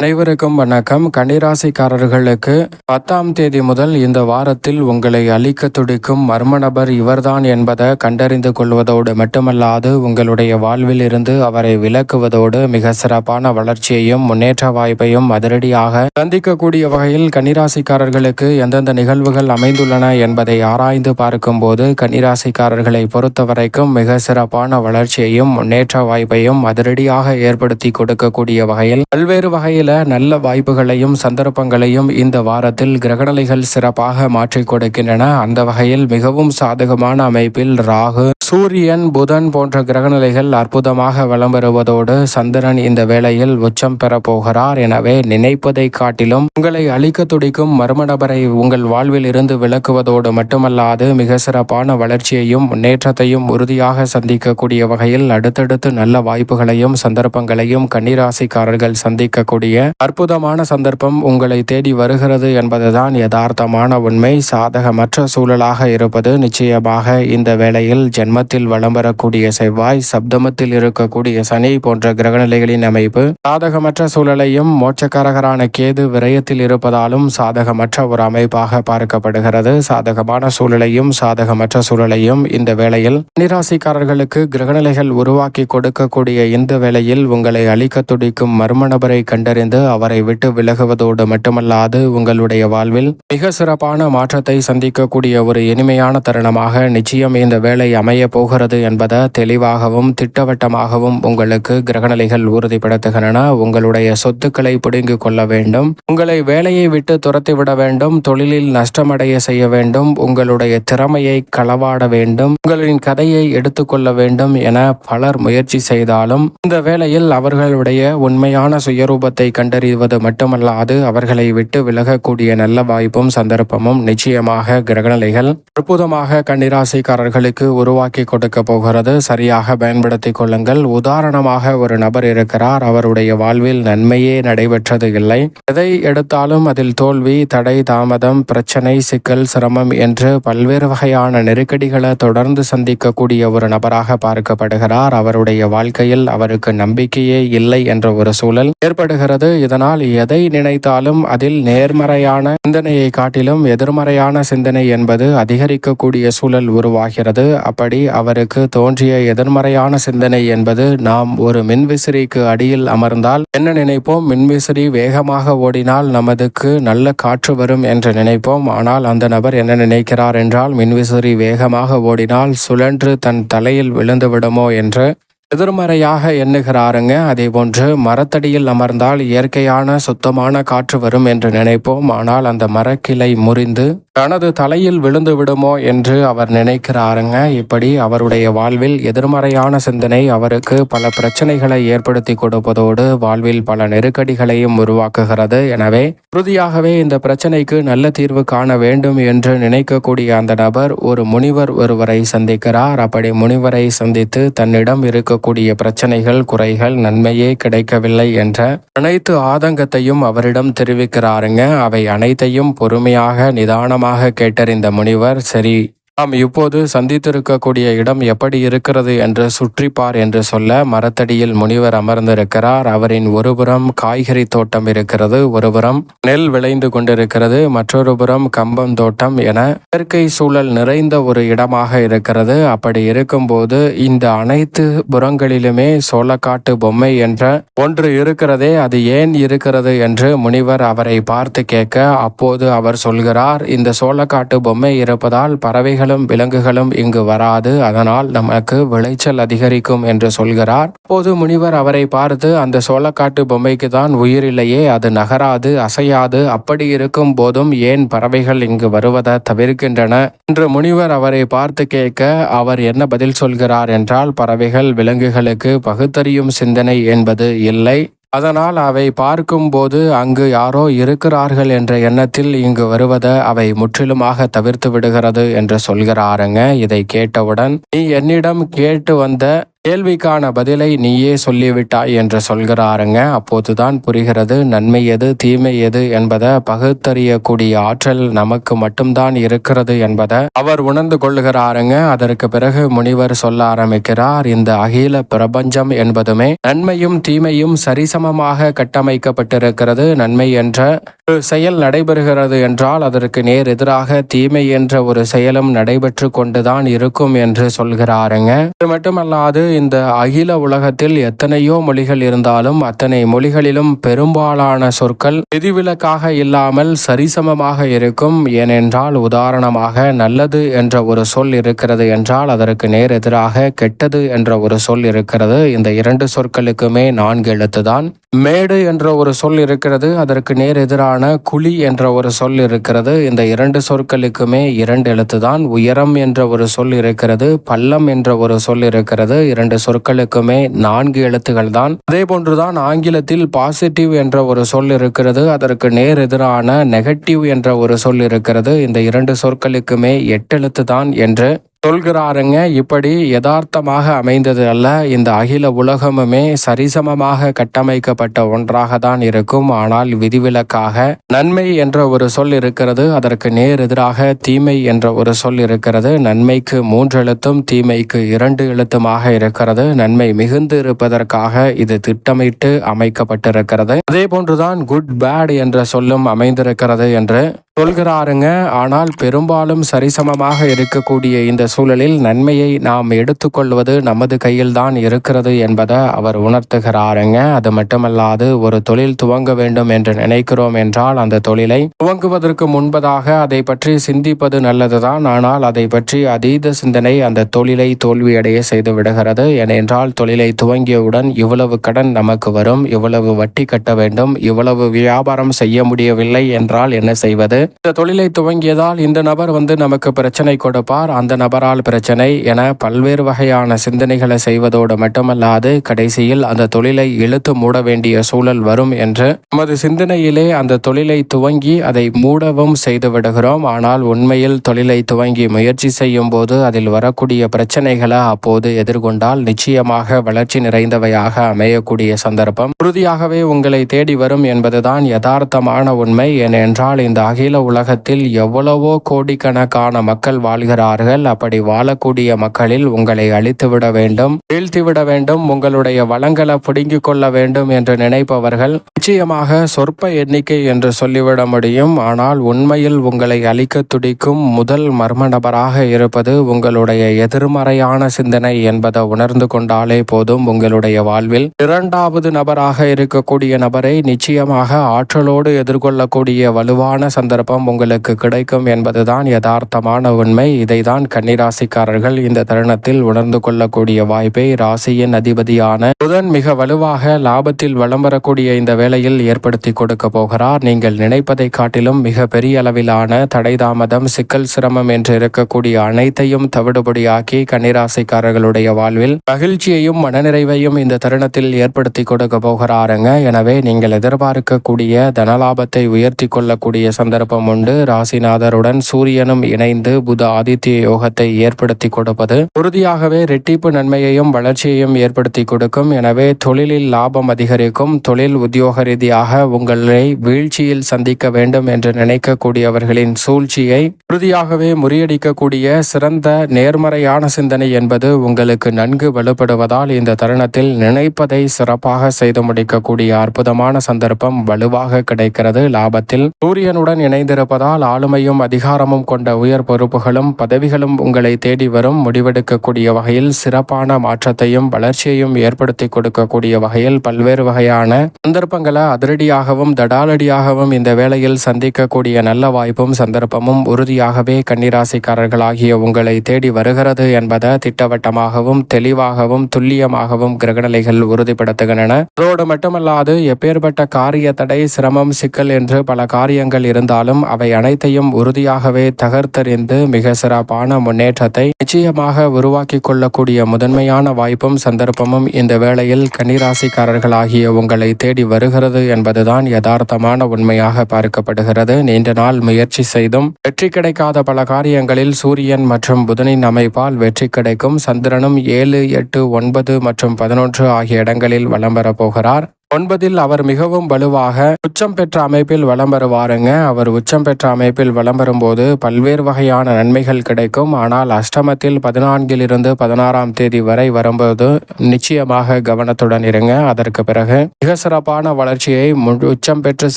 அனைவருக்கும் வணக்கம். கன்னிராசிக்காரர்களுக்கு பத்தாம் தேதி முதல் இந்த வாரத்தில் உங்களை அழிக்க துடிக்கும் மர்ம நபர் இவர்தான் என்பதை கண்டறிந்து கொள்வதோடு மட்டுமல்லாது உங்களுடைய வாழ்வில் இருந்து அவரை விலக்குவதோடு மிக சிறப்பான வளர்ச்சியையும் முன்னேற்ற வாய்ப்பையும் அதிரடியாக சந்திக்கக்கூடிய வகையில் கன்னிராசிக்காரர்களுக்கு எந்தெந்த நிகழ்வுகள் அமைந்துள்ளன என்பதை ஆராய்ந்து பார்க்கும்போது கன்னிராசிக்காரர்களை பொறுத்தவரைக்கும் மிக சிறப்பான வளர்ச்சியையும் முன்னேற்ற வாய்ப்பையும் அதிரடியாக ஏற்படுத்தி கொடுக்கக்கூடிய வகையில் பல்வேறு வகையில் நல்ல வாய்ப்புகளையும் சந்தர்ப்பங்களையும் இந்த வாரத்தில் கிரகநிலைகள் சிறப்பாக மாற்றிக் கொடுக்கின்றன. அந்த வகையில் மிகவும் சாதகமான அமைப்பில் ராகு சூரியன் புதன் போன்ற கிரகநிலைகள் அற்புதமாக வலம் பெறுவதோடு சந்திரன் இந்த வேளையில் உச்சம் பெறப் போகிறார். எனவே நினைப்பதை காட்டிலும் உங்களை அழிக்க துடிக்கும் மர்ம நபரை உங்கள் வாழ்வில் இருந்து விலக்குவதோடு மட்டுமல்லாது மிக சிறப்பான வளர்ச்சியையும் முன்னேற்றத்தையும் உறுதியாக சந்திக்கக்கூடிய வகையில் அடுத்தடுத்து நல்ல வாய்ப்புகளையும் சந்தர்ப்பங்களையும் கன்னிராசிக்காரர்கள் சந்திக்கக்கூடிய அற்புதமான சந்தர்ப்பம் உங்களை தேடி வருகிறது என்பதுதான் யதார்த்தமான உண்மை. சாதகமற்ற சூழலாக இருப்பது நிச்சயமாக இந்த வேளையில் ஜென்ம ஜென்மத்தில் வலம் வரக்கூடிய செவ்வாய் சப்தமத்தில் இருக்கக்கூடிய சனி போன்ற கிரகநிலைகளின் அமைப்பு சாதகமற்ற சூழலையும் மோட்சக்காரகரான கேது விரயத்தில் இருப்பதாலும் சாதகமற்ற ஒரு அமைப்பாக பார்க்கப்படுகிறது. சாதகமான சூழலையும் சாதகமற்ற சூழலையும் இந்த வேளையில் நிராசிக்காரர்களுக்கு கிரகநிலைகள் உருவாக்கி கொடுக்கக்கூடிய இந்த வேளையில் உங்களை அழிக்க துடிக்கும் மர்ம நபரை கண்டறிந்து அவரை விட்டு விலகுவதோடு மட்டுமல்லாது உங்களுடைய வாழ்வில் மிக சிறப்பான மாற்றத்தை சந்திக்கக்கூடிய ஒரு இனிமையான தருணமாக நிச்சயம் இந்த வேலை அமைய போகிறது என்பதை தெளிவாகவும் திட்டவட்டமாகவும் உங்களுக்கு கிரகநிலைகள் உறுதிப்படுத்துகின்றன. உங்களுடைய சொத்துக்களை பிடுங்கிக் கொள்ள வேண்டும். உங்களை வேலையை விட்டு துரத்திவிட வேண்டும். தொழிலில் நஷ்டமடைய செய்ய வேண்டும். உங்களுடைய திறமையை களவாட வேண்டும். உங்களின் கதையை எடுத்துக்கொள்ள வேண்டும் என பலர் முயற்சி செய்தாலும் இந்த வேளையில் அவர்களுடைய உண்மையான சுயரூபத்தை கண்டறிவது மட்டுமல்லாது அவர்களை விட்டு விலகக்கூடிய நல்ல வாய்ப்பும் சந்தர்ப்பமும் நிச்சயமாக கிரகநிலைகள் அற்புதமாக கன்னிராசிக்காரர்களுக்கு உருவாக்கி கொடுக்க போகிறது. சரியாக பயன்படுத்திக் கொள்ளுங்கள். உதாரணமாக ஒரு நபர் இருக்கிறார். அவருடைய வாழ்வில் நன்மையே நடைபெற்றது இல்லை. எதை எடுத்தாலும் அதில் தோல்வி தடை தாமதம் பிரச்சனை சிக்கல் சிரமம் என்று பல்வேறு வகையான நெருக்கடிகளை தொடர்ந்து சந்திக்கக்கூடிய ஒரு நபராக பார்க்கப்படுகிறார். அவருடைய வாழ்க்கையில் அவருக்கு நம்பிக்கையே இல்லை என்ற ஒரு சூழல் ஏற்படுகிறது. இதனால் எதை நினைத்தாலும் அதில் நேர்மறையான சிந்தனையை காட்டிலும் எதிர்மறையான சிந்தனை என்பது அதிகரிக்கக்கூடிய சூழல் உருவாகிறது. அப்படி அவருக்கு தோன்றிய எதிர்மறையான சிந்தனை என்பது நாம் ஒரு மின்விசிறிக்கு அடியில் அமர்ந்தால் என்ன நினைப்போம்? மின்விசிறி வேகமாக ஓடினால் நமதுக்கு நல்ல காற்று வரும் என்று நினைப்போம். ஆனால் அந்த நபர் என்ன நினைக்கிறார் என்றால் மின்விசிறி வேகமாக ஓடினால் சுழன்று தன் தலையில் விழுந்துவிடுமோ என்று எதிர்மறையாக எண்ணுகிறாருங்க. அதே போன்று மரத்தடியில் அமர்ந்தால் இயற்கையான சுத்தமான காற்று வரும் என்று நினைப்போம். ஆனால் அந்த மரக்கிளை முறிந்து தனது தலையில் விழுந்து விடுமோ என்று அவர் நினைக்கிறாருங்க. இப்படி அவருடைய வாழ்வில் எதிர்மறையான சிந்தனை அவருக்கு பல பிரச்சனைகளை ஏற்படுத்தி கொடுப்பதோடு வாழ்வில் பல நெருக்கடிகளையும் உருவாக்குகிறது. எனவே உறுதியாகவே இந்த பிரச்சனைக்கு நல்ல தீர்வு காண வேண்டும் என்று நினைக்கக்கூடிய அந்த நபர் ஒரு முனிவர் ஒருவரை சந்திக்கிறார். அப்படி முனிவரை சந்தித்து தன்னிடம் இருக்கக்கூடிய பிரச்சனைகள் குறைகள் நன்மையே கிடைக்கவில்லை என்ற அனைத்து ஆதங்கத்தையும் அவரிடம் தெரிவிக்கிறாருங்க. அவை அனைத்தையும் பொறுமையாக நிதானமாக கேட்டறிந்த முனிவர் சரி நாம் இப்போது சந்தித்திருக்கக்கூடிய இடம் எப்படி இருக்கிறது என்று சுற்றிப்பார் என்று சொல்ல மரத்தடியில் முனிவர் அமர்ந்திருக்கிறார். அவரின் ஒருபுறம் காய்கறி தோட்டம் இருக்கிறது ஒருபுறம் நெல் விளைந்து கொண்டிருக்கிறது மற்றொரு புறம் கம்பம் தோட்டம் என இயற்கை சூழல் நிறைந்த ஒரு இடமாக இருக்கிறது. அப்படி இருக்கும்போது இந்த அனைத்து புறங்களிலுமே சோளக்காட்டு பொம்மை என்ற ஒன்று இருக்கிறதே அது ஏன் இருக்கிறது என்று முனிவர் அவரை பார்த்து கேட்க அப்போது அவர் சொல்கிறார் இந்த சோளக்காட்டு பொம்மை இருப்பதால் பறவைகள் பறவைகளும் விலங்குகளும் இங்கு வராது. அதனால் நமக்கு விளைச்சல் அதிகரிக்கும் என்று சொல்கிறார். அப்போது முனிவர் அவரை பார்த்து அந்த சோளக்காட்டு பொம்மைக்கு தான் உயிரில்லையே அது நகராது அசையாது. அப்படி இருக்கும் போதும் ஏன் பறவைகள் இங்கு வருவதை தவிர்க்கின்றன? என்று முனிவர் அவரை பார்த்து கேட்க அவர் என்ன பதில் சொல்கிறார் என்றால் பறவைகள் விலங்குகளுக்கு பகுத்தறியும் சிந்தனை என்பது இல்லை. அதனால் அவை பார்க்கும்போது அங்கு யாரோ இருக்கிறார்கள் என்ற எண்ணத்தில் இங்கு வருவதை அவை முற்றிலுமாக தவிர்த்து விடுகிறது என்று சொல்கிறாருங்க. இதை கேட்டவுடன் நீ என்னிடம் கேட்டு வந்த கேள்விக்கான பதிலை நீயே சொல்லிவிட்டாய் என்று சொல்கிறாருங்க. அப்போதுதான் புரிகிறது நன்மை எது தீமை எது என்பதை பகுத்தறியக்கூடிய ஆற்றல் நமக்கு மட்டும்தான் இருக்கிறது என்பதை அவர் உணர்ந்து கொள்கிறாருங்க. அதற்கு பிறகு முனிவர் சொல்ல ஆரம்பிக்கிறார் இந்த அகில பிரபஞ்சம் என்பதுமே நன்மையும் தீமையும் சரிசமமாக கட்டமைக்கப்பட்டிருக்கிறது. நன்மை என்ற செயல் நடைபெறுகிறது என்றால் அதற்கு நேர் எதிராக தீமை என்ற ஒரு செயலும் நடைபெற்று கொண்டுதான் இருக்கும் என்று சொல்கிறாருங்க. இது மட்டுமல்லாது இந்த அகில உலகத்தில் எத்தனையோ மொழிகள் இருந்தாலும் அத்தனை மொழிகளிலும் பெரும்பாலான சொற்கள் விதிவிலக்காக இல்லாமல் சரிசமமாக இருக்கும். ஏனென்றால் உதாரணமாக நல்லது என்ற ஒரு சொல் இருக்கிறது என்றால் அதற்கு நேர் எதிராக கெட்டது என்ற ஒரு சொல் இருக்கிறது. இந்த இரண்டு சொற்களுக்குமே நான்கு எழுத்துதான். மேடு என்ற ஒரு சொல் இருக்கிறது. அதற்கு நேர் எதிரான குழி என்ற ஒரு சொல் இருக்கிறது. இந்த இரண்டு சொற்களுக்குமே இரண்டு எழுத்துதான். உயரம் என்ற ஒரு சொல் இருக்கிறது. பள்ளம் என்ற ஒரு சொல் இருக்கிறது. இரண்டு சொற்களுக்குமே நான்கு எழுத்துகள் தான் அதே போன்றுதான் ஆங்கிலத்தில் பாசிட்டிவ் என்ற ஒரு சொல் இருக்கிறது. அதற்கு நேர் எதிரான நெகட்டிவ் என்ற ஒரு சொல் இருக்கிறது. இந்த இரண்டு சொற்களுக்குமே எட்டெழுத்து தான் என்று சொல்கிறாருங்க இப்படி யதார்த்தமாக அமைந்தது அல்ல. இந்த அகில உலகமுமே சரிசமமாக கட்டமைக்கப்பட்ட ஒன்றாக தான் இருக்கும். ஆனால் விதிவிலக்காக நன்மை என்ற ஒரு சொல் இருக்கிறது. அதற்கு நேர் எதிராக தீமை என்ற ஒரு சொல் இருக்கிறது. நன்மைக்கு மூன்று எழுத்தும் தீமைக்கு இரண்டு எழுத்துமாக இருக்கிறது. நன்மை மிகுந்து இருப்பதற்காக இது திட்டமிட்டு அமைக்கப்பட்டிருக்கிறது. அதே போன்றுதான் குட் பேட் என்ற சொல்லும் அமைந்திருக்கிறது என்று சொல்கிறாருங்க. ஆனால் பெரும்பாலும் சரிசமமாக இருக்கக்கூடிய இந்த சூழலில் நன்மையை நாம் எடுத்துக்கொள்வது நமது கையில்தான் இருக்கிறது என்பதை அவர் உணர்த்துகிறாருங்க. அது மட்டுமல்லாது ஒரு தொழில் துவங்க வேண்டும் என்று நினைக்கிறோம் என்றால் அந்த தொழிலை துவங்குவதற்கு முன்பதாக அதை பற்றி சிந்திப்பது நல்லதுதான். ஆனால் அதை பற்றி அதீத சிந்தனை அந்த தொழிலை தோல்வியடைய செய்து விடுகிறது. ஏனென்றால் தொழிலை துவங்கியவுடன் இவ்வளவு கடன் நமக்கு வரும். இவ்வளவு வட்டி கட்ட வேண்டும். இவ்வளவு வியாபாரம் செய்ய முடியவில்லை என்றால் என்ன செய்வது? இந்த தொழிலை துவங்கியதால் இந்த நபர் வந்து நமக்கு பிரச்சனை கொடுப்பார். அந்த நபரால் பிரச்சனை என பல்வேறு வகையான சிந்தனைகளை செய்வதோடு மட்டுமல்லாது கடைசியில் அந்த தொழிலை இழுத்து மூட வேண்டிய சூழல் வரும் என்று நமது சிந்தனையிலே அந்த தொழிலை துவங்கி அதை மூடவும் செய்து விடுகிறோம். ஆனால் உண்மையில் தொழிலை துவங்கி முயற்சி செய்யும் போது அதில் வரக்கூடிய பிரச்சனைகளை அப்போது எதிர்கொண்டால் நிச்சயமாக வளர்ச்சி நிறைந்தவையாக அமையக்கூடிய சந்தர்ப்பம். உறுதியாகவே உங்களை தேடி வரும் என்பதுதான் யதார்த்தமான உண்மை. ஏனென்றால் இந்த அகில உலகத்தில் எவ்வளவோ கோடிக்கணக்கான மக்கள் வாழ்கிறார்கள். அப்படி வாழக்கூடிய மக்களில் உங்களை அழித்துவிட வேண்டும் வீழ்த்திவிட வேண்டும் உங்களுடைய வளங்களை பிடுங்கிக் கொள்ள வேண்டும் என்று நினைப்பவர்கள் நிச்சயமாக சொற்ப எண்ணிக்கை என்று சொல்லிவிட முடியும். ஆனால் உண்மையில் உங்களை அழிக்க துடிக்கும் முதல் மர்ம நபராக இருப்பது உங்களுடைய எதிர்மறையான சிந்தனை என்பதை உணர்ந்து கொண்டாலே போதும். உங்களுடைய வாழ்வில் இரண்டாவது நபராக இருக்கக்கூடிய நபரை நிச்சயமாக ஆற்றலோடு எதிர்கொள்ளக்கூடிய வலுவான சந்தர்ப்பம் உங்களுக்கு கிடைக்கும் என்பதுதான் யதார்த்தமான உண்மை. இதைதான் கன்னிராசிக்காரர்கள் இந்த தருணத்தில் உணர்ந்து கொள்ளக்கூடிய வாய்ப்பை. ராசியின் அதிபதியான புதன் மிக வலுவாக லாபத்தில் வளம் வரக்கூடிய இந்த வேளையில் ஏற்படுத்தி கொடுக்க போகிறார். நீங்கள் நினைப்பதை காட்டிலும் மிக பெரிய அளவிலான தடை தாமதம் சிக்கல் சிரமம் என்று இருக்கக்கூடிய அனைத்தையும் தவிடுபடியாக்கி கன்னிராசிக்காரர்களுடைய வாழ்வில் மகிழ்ச்சியையும் மனநிறைவையும் இந்த தருணத்தில் ஏற்படுத்தி கொடுக்க போகிறாருங்க. எனவே நீங்கள் எதிர்பார்க்கக்கூடிய தனலாபத்தை உயர்த்தி கொள்ளக்கூடிய சந்தர்ப்பம் உண்டு. ராசிநாதருடன் சூரியனும் இணைந்து புத ஆதித்ய யோகத்தை ஏற்படுத்தி கொடுப்பது. உறுதியாகவே ரெட்டிப்பு நன்மையையும் வளர்ச்சியையும் ஏற்படுத்தி கொடுக்கும். எனவே தொழிலில் லாபம் அதிகரிக்கும். தொழில் உத்தியோக ரீதியாக உங்களை வீழ்ச்சியில் சந்திக்க வேண்டும் என்று நினைக்கக்கூடியவர்களின் சூழ்ச்சியை உறுதியாகவே முறியடிக்கக்கூடிய சிறந்த நேர்மறையான சிந்தனை என்பது உங்களுக்கு நன்கு வலுப்படுவதால் இந்த தருணத்தில் நினைப்பதை சிறப்பாக செய்து முடிக்கக்கூடிய அற்புதமான சந்தர்ப்பம் வலுவாக கிடைக்கிறது. லாபத்தில் சூரியனுடன் இணை இணைந்திருப்பதால் ஆளுமையும் அதிகாரமும் கொண்ட உயர் பொறுப்புகளும் பதவிகளும் உங்களை தேடி வரும் முடிவெடுக்கக்கூடிய வகையில் சிறப்பான மாற்றத்தையும் வளர்ச்சியையும் ஏற்படுத்தி கொடுக்கக்கூடிய வகையில் பல்வேறு வகையான சந்தர்ப்பங்களை அதிரடியாகவும் தடாலடியாகவும் இந்த வேளையில் சந்திக்கக்கூடிய நல்ல வாய்ப்பும் சந்தர்ப்பமும் உறுதியாகவே கன்னிராசிக்காரர்களாகிய உங்களை தேடி வருகிறது என்பதை திட்டவட்டமாகவும் தெளிவாகவும் துல்லியமாகவும் கிரகநிலைகள் உறுதிப்படுத்துகின்றன. அதோடு மட்டுமல்லாது எப்பேற்பட்ட காரிய தடை சிரமம் சிக்கல் என்று பல காரியங்கள் இருந்தாலும் இருந்தாலும் அவை அனைத்தையும் உறுதியாகவே தகர்த்தெறிந்து மிக சிறப்பான முன்னேற்றத்தை நிச்சயமாக உருவாக்கி கொள்ளக்கூடிய முதன்மையான வாய்ப்பும் சந்தர்ப்பமும் இந்த வேளையில் கன்னிராசிக்காரர்களாகிய உங்களை தேடி வருகிறது என்பதுதான் யதார்த்தமான உண்மையாக பார்க்கப்படுகிறது. நீண்ட நாள் முயற்சி செய்தும் வெற்றி கிடைக்காத பல காரியங்களில் சூரியன் மற்றும் புதனின் அமைப்பால் வெற்றி கிடைக்கும். சந்திரனும் ஏழு எட்டு ஒன்பது மற்றும் பதினொன்று ஆகிய இடங்களில் வலம் வரப் போகிறார். ஒன்பதில் அவர் மிகவும் வலுவாக உச்சம் பெற்ற அமைப்பில் வளம் வருவாருங்க. அவர் உச்சம் பெற்ற அமைப்பில் வளம் வரும்போது பல்வேறு வகையான நன்மைகள் கிடைக்கும். ஆனால் அஷ்டமத்தில் பதினான்கில் இருந்து பதினாறாம் தேதி வரை வரும்போது நிச்சயமாக கவனத்துடன் இருங்க. அதற்கு பிறகு மிக சிறப்பான வளர்ச்சியை உச்சம் பெற்று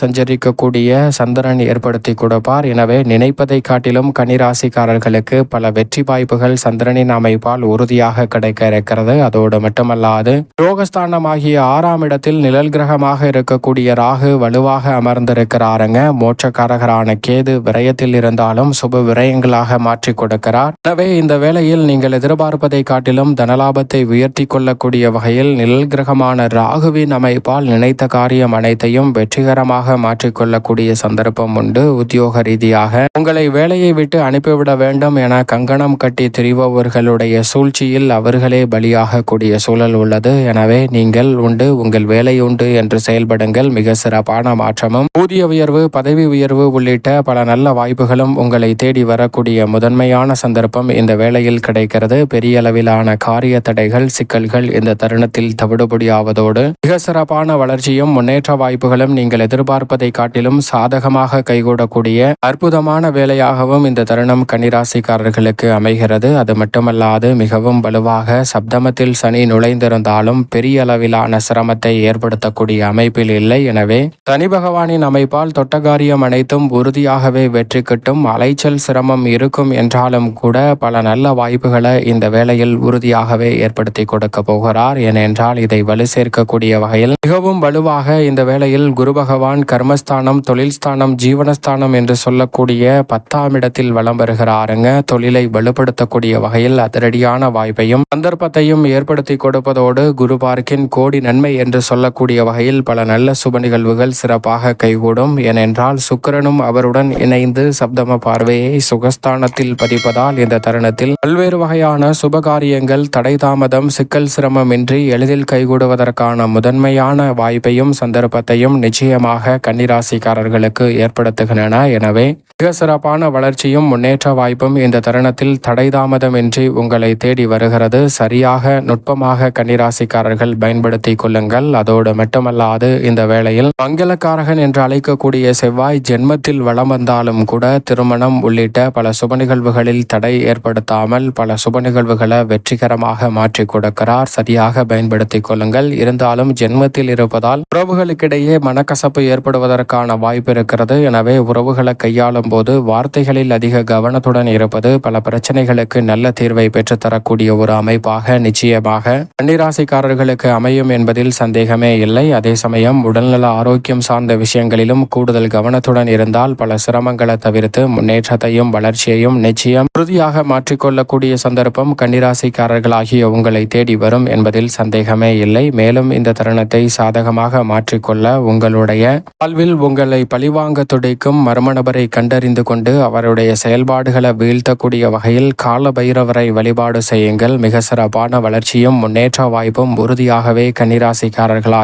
சஞ்சரிக்கக்கூடிய சந்திரன் ஏற்படுத்தி கொடுப்பார். எனவே நினைப்பதை காட்டிலும் கனிராசிக்காரர்களுக்கு பல வெற்றி வாய்ப்புகள் சந்திரனின் அமைப்பால் உறுதியாக கிடைக்க இருக்கிறது. அதோடு மட்டுமல்லாது யோகஸ்தானமாகிய ஆறாம் இடத்தில் நில நிழல் கிரகமாக இருக்கக்கூடிய ராகு வலுவாக அமர்ந்திருக்கிறாருங்க. மோட்சக்காரகரான கேது விரயத்தில் இருந்தாலும் சுப விரயங்களாக மாற்றி கொடுக்கிறார். எனவே இந்த வேளையில் நீங்கள் எதிர்பார்ப்பதை காட்டிலும் தனலாபத்தை உயர்த்தி கொள்ளக்கூடிய வகையில் நிழல் கிரகமான ராகுவின் அமைப்பால் நினைத்த காரியம் அனைத்தையும் வெற்றிகரமாக மாற்றிக்கொள்ளக்கூடிய சந்தர்ப்பம் உண்டு. உத்தியோக ரீதியாக உங்களை வேலையை விட்டு அனுப்பிவிட வேண்டும் என கங்கணம் கட்டி திரிபவர்களுடைய சூழ்ச்சியில் அவர்களே பலியாகக்கூடிய சூழல் உள்ளது. எனவே நீங்கள் உண்டு. உங்கள் வேலை உண்டு என்று செயல்படுங்கள். மிக சிறப்பான மாற்றமும். ஊதிய உயர்வு பதவி உயர்வு உள்ளிட்ட பல நல்ல வாய்ப்புகளும் உங்களை தேடி வரக்கூடிய முதன்மையான சந்தர்ப்பம் இந்த வேளையில் கிடைக்கிறது. பெரிய அளவிலான காரிய தடைகள் சிக்கல்கள் இந்த தருணத்தில் தவிடுபடியாவதோடு மிக சிறப்பான வளர்ச்சியும் முன்னேற்ற வாய்ப்புகளும் நீங்கள் எதிர்பார்ப்பதை காட்டிலும் சாதகமாக கைகூடக்கூடிய அற்புதமான வேலையாகவும் இந்த தருணம் கன்னிராசிக்காரர்களுக்கு அமைகிறது. அது மட்டுமல்லாது மிகவும் வலுவாக சப்தமத்தில் சனி நுழைந்திருந்தாலும் பெரிய அளவிலான சிரமத்தை ஏற்படுத்த நடத்தக்கூடிய அமைப்பில் இல்லை. எனவே சனி பகவானின் அமைப்பால் தொட்டகாரியம் அனைத்தும் உறுதியாகவே வெற்றி கிட்டும். அலைச்சல் சிரமம் இருக்கும் என்றாலும் கூட பல நல்ல வாய்ப்புகளை இந்த வேளையில் உறுதியாகவே ஏற்படுத்தி கொடுக்க போகிறார். ஏனென்றால் இதை வலு சேர்க்கக்கூடிய வகையில் மிகவும் வலுவாக இந்த வேளையில் குரு பகவான் கர்மஸ்தானம் தொழில் ஸ்தானம் ஜீவனஸ்தானம் என்று சொல்லக்கூடிய பத்தாம் இடத்தில் வலம் வருகிறாருங்க. தொழிலை வலுப்படுத்தக்கூடிய வகையில் அதிரடியான வாய்ப்பையும் சந்தர்ப்பத்தையும் ஏற்படுத்தி கொடுப்பதோடு குரு பார்க்கின் கோடி நன்மை என்று சொல்லக்கூடிய வகையில் பல நல்ல சுப நிகழ்வுகள் சிறப்பாக கைகூடும். ஏனென்றால் சுக்கிரனும் அவருடன் இணைந்து சப்தம பார்வையை சுகஸ்தானத்தில் பதிப்பதால் இந்த தருணத்தில் பல்வேறு வகையான சுபகாரியங்கள் தடை தாமதம் சிக்கல் சிரமமின்றி எளிதில் கைகூடுவதற்கான முதன்மையான வாய்ப்பையும் சந்தர்ப்பத்தையும் நிச்சயமாக கன்னிராசிக்காரர்களுக்கு ஏற்படுத்துகின்றன. எனவே மிக சிறப்பான வளர்ச்சியும் முன்னேற்ற வாய்ப்பும் இந்த தருணத்தில் தடை தாமதமின்றி உங்களை தேடி வருகிறது. சரியாக நுட்பமாக கன்னிராசிக்காரர்கள் பயன்படுத்திக் கொள்ளுங்கள். அதோடு மட்டுமல்லாது இந்த வேளையில் மங்களக்காரகன் என்று அழைக்கக்கூடிய செவ்வாய் ஜென்மத்தில் வளம் வந்தாலும் கூட திருமணம் உள்ளிட்ட பல சுப நிகழ்வுகளில் தடை ஏற்படுத்தாமல் பல சுப நிகழ்வுகளை வெற்றிகரமாக மாற்றி கொடுக்கிறார். சரியாக பயன்படுத்திக் கொள்ளுங்கள். இருந்தாலும் ஜென்மத்தில் இருப்பதால் உறவுகளுக்கிடையே மனக்கசப்பு ஏற்படுவதற்கான வாய்ப்பு இருக்கிறது. எனவே உறவுகளை கையாளும் போது வார்த்தைகளில் அதிக கவனத்துடன் இருப்பது பல பிரச்சனைகளுக்கு நல்ல தீர்வை பெற்றுத்தரக்கூடிய ஒரு அமைப்பாக நிச்சயமாக கன்னிராசிக்காரர்களுக்கு அமையும் என்பதில் சந்தேகமே இல்லை. அதே சமயம் உடல்நல ஆரோக்கியம் சார்ந்த விஷயங்களிலும் கூடுதல் கவனத்துடன் இருந்தால் பல சிரமங்களை தவிர்த்து முன்னேற்றத்தையும் வளர்ச்சியையும் நிச்சயம் உறுதியாக மாற்றிக்கொள்ளக்கூடிய சந்தர்ப்பம் கன்னிராசிக்காரர்களாகிய உங்களை தேடி வரும் என்பதில் சந்தேகமே இல்லை. மேலும் இந்த தருணத்தை சாதகமாக மாற்றிக்கொள்ள உங்களுடைய வாழ்வில் உங்களை பழிவாங்க துடைக்கும் மர்ம நபரை கண்டறிந்து கொண்டு அவருடைய செயல்பாடுகளை வீழ்த்தக்கூடிய வகையில் கால பைரவரை வழிபாடு செய்யுங்கள். மிக சிறப்பான வளர்ச்சியும் முன்னேற்ற வாய்ப்பும் உறுதியாகவே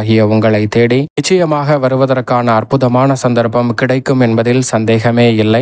ஆகிய உங்களை தேடி நிச்சயமாக வருவதற்கான அற்புதமான சந்தர்ப்பம் கிடைக்கும் என்பதில் சந்தேகமே இல்லை.